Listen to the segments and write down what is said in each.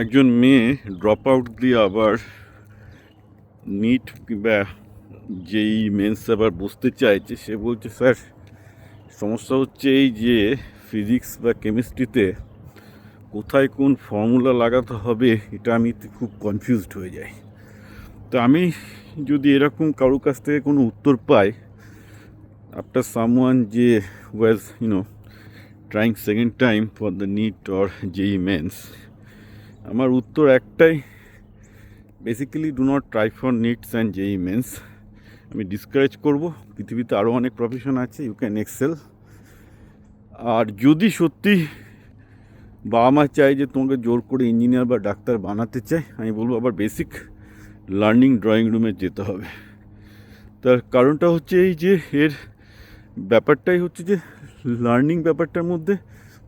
একজন মেয়ে drop out দিয়ে আবার নিট কিংবা যেই মেন্স আবার বসতে চাইছে, সে বলছে, স্যার, সমস্যা হচ্ছে এই যে ফিজিক্স বা কেমিস্ট্রিতে কোথায় কোন ফর্মুলা লাগাতে হবে, এটা আমি খুব কনফিউজড হয়ে যাই। তো আমি যদি এরকম কারোর কাছ থেকে কোনো উত্তর পাই আফটার সামওয়ান যে was you know trying second time for the NEET or JEE Mains আমার উত্তর একটাই। Basically do not try for NEETs and JEE Mains আমি ডিসকারেজ করব। পৃথিবীতে আরও অনেক প্রফেশন আছে ইউ ক্যান এক্সেল আর যদি সত্যি বাবা মা চাই যে তোমাকে জোর করে ইঞ্জিনিয়ার বা ডাক্তার বানাতে চাই আমি বলব আবার বেসিক লার্নিং ড্রয়িং রুমে যেতে হবে। তার কারণটা হচ্ছে এই যে, এর ব্যাপারটাই হচ্ছে যে লার্নিং ব্যাপারটার মধ্যে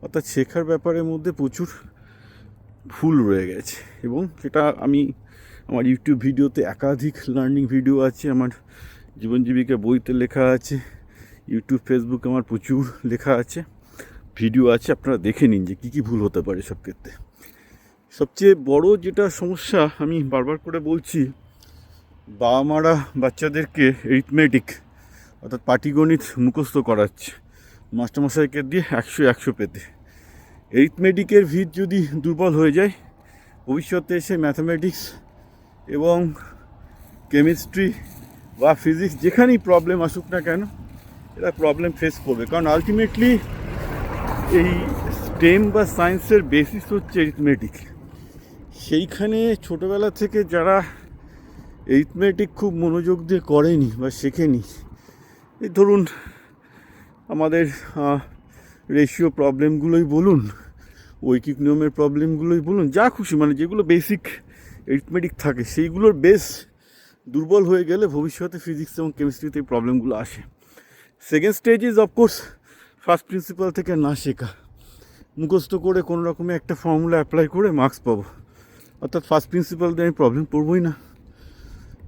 অর্থাৎ শেখার ব্যাপারের মধ্যে প্রচুর ভুল রয়ে গেছে। এবং সেটা আমি আমার ইউটিউব ভিডিওতে একাধিক লার্নিং ভিডিও আছে, আমার জীবন জীবিকা বইতে লেখা আছে ইউটিউব ফেসবুক আমার প্রচুর লেখা আছে ভিডিও আছে, আপনারা দেখে নিন যে কী কী ভুল হতে পারে সব ক্ষেত্রে সবচেয়ে বড় যেটা সমস্যা আমি বারবার করে বলছি বাবা মারা বাচ্চাদেরকে রিথমেটিক অর্থাৎ পাটিগণিত মুখস্থ করাচ্ছে, মাস্টারমশাইকে দিয়ে একশো একশো পেতে। এরিথমেটিকের ভিত যদি দুর্বল হয়ে যায়, ভবিষ্যতে এসে ম্যাথামেটিক্স এবং কেমিস্ট্রি বা ফিজিক্স যেখানেই প্রবলেম আসুক না কেন, এরা প্রবলেম ফেস করবে। কারণ আলটিমেটলি এই স্টেম বা সায়েন্সের বেসিস হচ্ছে এরিথমেটিক সেইখানে ছোটোবেলা থেকে যারা এরিথমেটিক খুব মনোযোগ দিয়ে করেনি বা শেখেনি, এই ধরুন আমাদের রেশিও প্রবলেমগুলোই বলুন। ঐকিক নিয়মের প্রবলেমগুলোই বলুন, যা খুশি মানে যেগুলো বেসিক এরিথমেটিক থাকে, সেইগুলোর বেস দুর্বল হয়ে গেলে ভবিষ্যতে ফিজিক্স এবং কেমিস্ট্রিতে এই প্রবলেমগুলো আসে। Second stage is of course first principle থেকে না শেখা। মুখস্থ করে কোনো রকমে একটা ফর্মুলা অ্যাপ্লাই করে মার্কস পাবো। অর্থাৎ ফার্স্ট প্রিন্সিপাল দিয়ে আমি প্রবলেম পড়বই না।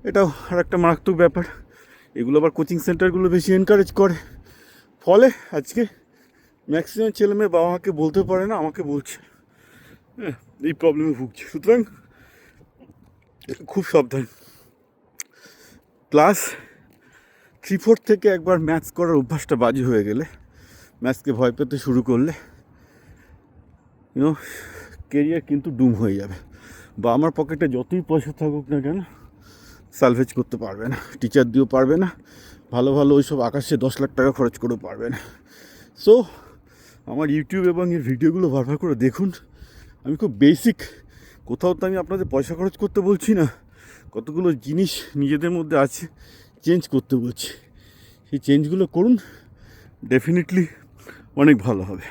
এটাও আর একটা মারাত্মক ব্যাপার। এগুলো আবার কোচিং সেন্টারগুলো বেশি এনকারেজ করে। ফলে আজকে ম্যাক্সিমাম ছেলে মেয়ে বাবা মাকে বলতে পারে না, আমাকে বলছে। হ্যাঁ এই প্রবলেমে ভুগছে। সুতরাং খুব সাবধান। ক্লাস থ্রি ফোর থেকে একবার ম্যাথস করার অভ্যাসটা বাজে হয়ে গেলে ম্যাথসকে ভয় পেতে শুরু করলে ইউনো কেরিয়ার কিন্তু ডুম হয়ে যাবে। বা আমার পকেটে যতই পয়সা থাকুক না কেন সালভেজ করতে পারবে না। টিচার দিয়েও পারবে না। ভালো ভালো ওইসব আকাশে দশ লাখ টাকা খরচ করেও পারবে না। সো আমার ইউটিউব এবং এর ভিডিওগুলো বারবার করে দেখুন। আমি খুব বেসিক কোথাও তো আমি আপনাদের পয়সা খরচ করতে বলছি না। কতগুলো জিনিস নিজেদের মধ্যে আছে চেঞ্জ করতে বলছি। সেই চেঞ্জগুলো করুন। ডেফিনেটলি অনেক ভালো হবে।